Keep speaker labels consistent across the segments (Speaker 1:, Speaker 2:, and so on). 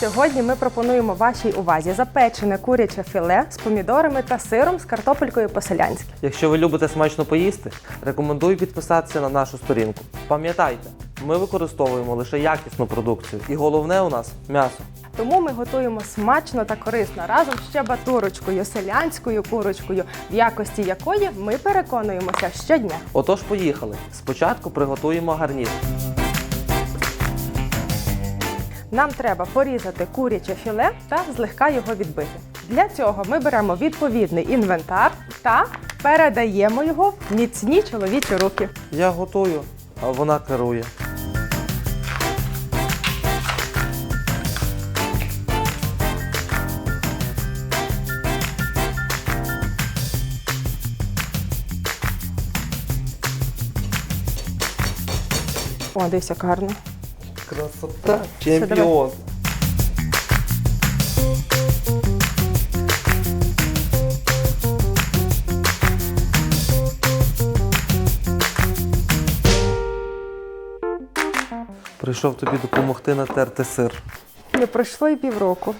Speaker 1: Сьогодні ми пропонуємо вашій увазі запечене куряче філе з помідорами та сиром з картопелькою по-селянськи.
Speaker 2: Якщо ви любите смачно поїсти, рекомендую підписатися на нашу сторінку. Пам'ятайте, ми використовуємо лише якісну продукцію, і головне у нас м'ясо.
Speaker 1: Тому ми готуємо смачно та корисно разом з щебатурочкою, селянською курочкою, в якості якої ми переконуємося щодня.
Speaker 2: Отож, поїхали. Спочатку приготуємо гарнір.
Speaker 1: Нам треба порізати куряче філе та злегка його відбити. Для цього ми беремо відповідний інвентар та передаємо його в міцні чоловічі руки.
Speaker 2: Я готую, а вона керує.
Speaker 1: О, дивись, як гарно.
Speaker 2: Красота! Чемпіон! Прийшов тобі допомогти натерти сир.
Speaker 1: Не пройшло і півроку.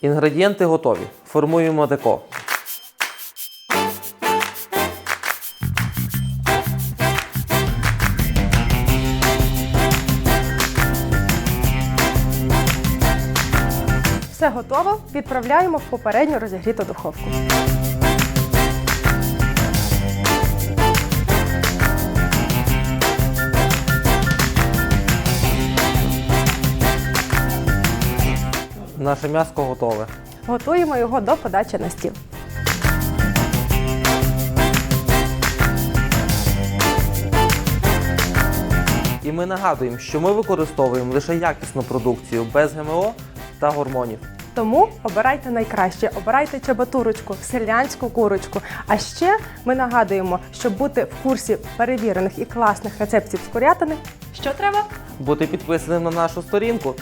Speaker 2: Інгредієнти готові. Формуємо деко.
Speaker 1: Все готово. Відправляємо в попередньо розігріту духовку.
Speaker 2: Наше м'яско готове.
Speaker 1: Готуємо його до подачі на стіл.
Speaker 2: І ми нагадуємо, що ми використовуємо лише якісну продукцію без ГМО та гормонів.
Speaker 1: Тому обирайте найкраще, обирайте чебатурочку, селянську курочку. А ще ми нагадуємо, щоб бути в курсі перевірених і класних рецептів з курятини, що треба?
Speaker 2: Бути підписаним на нашу сторінку.